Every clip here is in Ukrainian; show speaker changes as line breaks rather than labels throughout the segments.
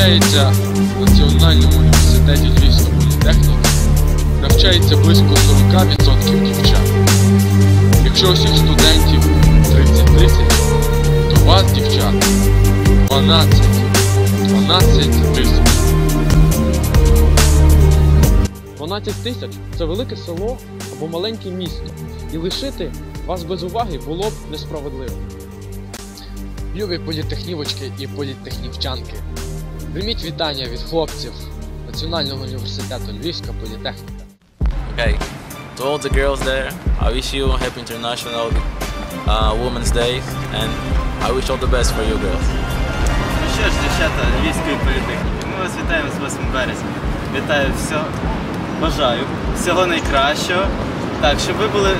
навчається в Національному університеті Львівська політехніка, навчається близько 40% дівчат. Якщо усіх студентів 30 тисяч, то вас, дівчат, 12. 12 тисяч.
12 тисяч це велике село або маленьке місто, і лишити вас без уваги було б несправедливо.
Любі політехнівочки і політехнівчанки. Прийміть вітання від хлопців Національного університету Львівська політехніка.
Okay, to all the girls there, I wish you a happy International uh, Women's Day and I wish all the best for you girls.
Ну що ж, дівчата Львівської політехніки, ми вас вітаємо з 8 березня. Вітаю все, бажаю всього найкращого. Так, щоб ви були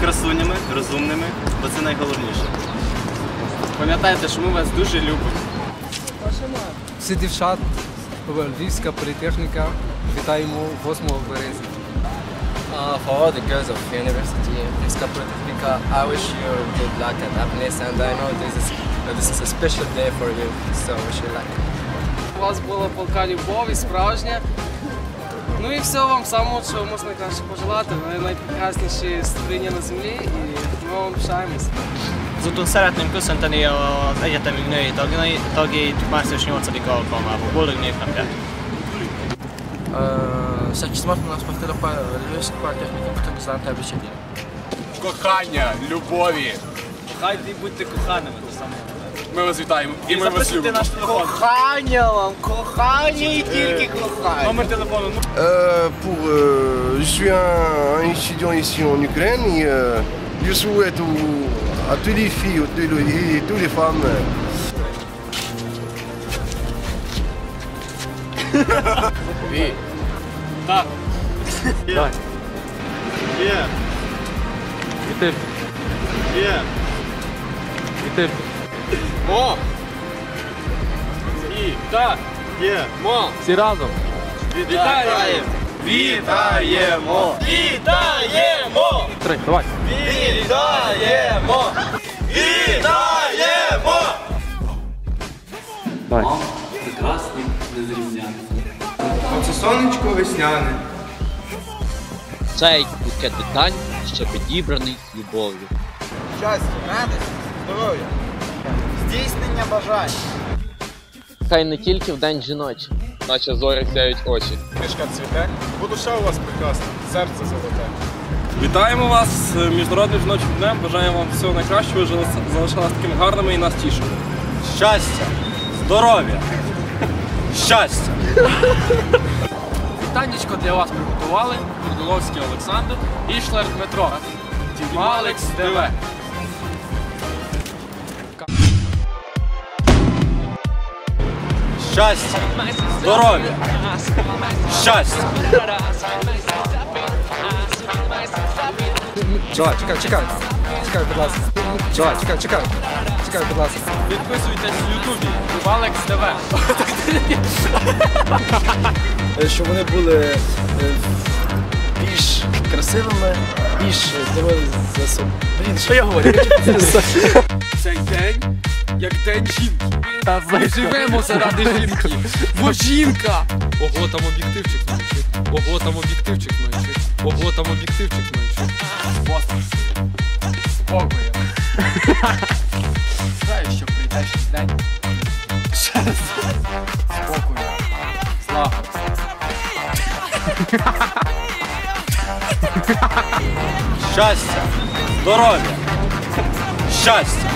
красунями, розумними, бо це найголовніше. Пам'ятайте, що ми вас дуже любимо.
Всі дівчат, Львівська політехніка, вітаємо 8 березня.
Uh, for all the girls of University Lipska Polytechnica, I wish you good luck and happiness and I know this is, this is a special day for you, so wish you luck.
У вас була полка любові, справжня. Ну і всього вам самого, чого можна краще пожелати. Ви найпрекрасніші створіння на землі і ми вам пишаємось.
Ezúton szeretném köszönteni az egyetemi női tagjai, tagjait március 8 alkalmából. Boldog névnapját!
Всячески нас повторил по Львівська політехніка, потім за тебе ще
Кохання, любові.
Кохайте і будьте коханими до самого.
Ми вас вітаємо і ми вас любимо.
наш телефон. Кохання вам, кохання і тільки кохання. Номер телефону
pour, euh, je suis un, un étudiant ici en Ukraine et euh, je souhaite à toutes les filles à toutes les femmes.
Oui. Ah.
Вітаємо! Вітаємо! Вітаємо!
Три, давай.
Вітаємо! Вітаємо!
Давай.
Оце сонечко весняне.
Цей букет вітань ще підібраний любов'ю.
Щастя, радості, здоров'я, здійснення бажань.
Хай не тільки в день жіночий.
Наче зорі сяють очі.
Книжка цвіте, бо душа у вас прекрасна, серце золоте.
Вітаємо вас з Міжнародним жіночим днем. Бажаємо вам всього найкращого, залишалися такими гарними і нас тішили.
Щастя, здоров'я, щастя.
Вітаннячко для вас приготували Трудоловський Олександр і Шлер Дмитро. Алекс ТВ.
Щастя, здоров'я, щастя.
Чувак, чекай, чекай. Чекай, будь ласка. Чувак, чекай, чекай. Чекай, будь ласка.
Підписуйтесь в Ютубі. Валекс ТВ.
Щоб вони були е, більш красивими, більш за собою. Блін, що я говорю?
Цей день як день жінки.
Ми живемо заради жінки. Бо жінка!
Ого, там об'єктивчик менше. Ого, там об'єктивчик менше. Ого, там об'єктивчик менше.
Спокою. Знаю, що прийдешній день. Спокою. Слава.
Щастя, здоров'я, щастя.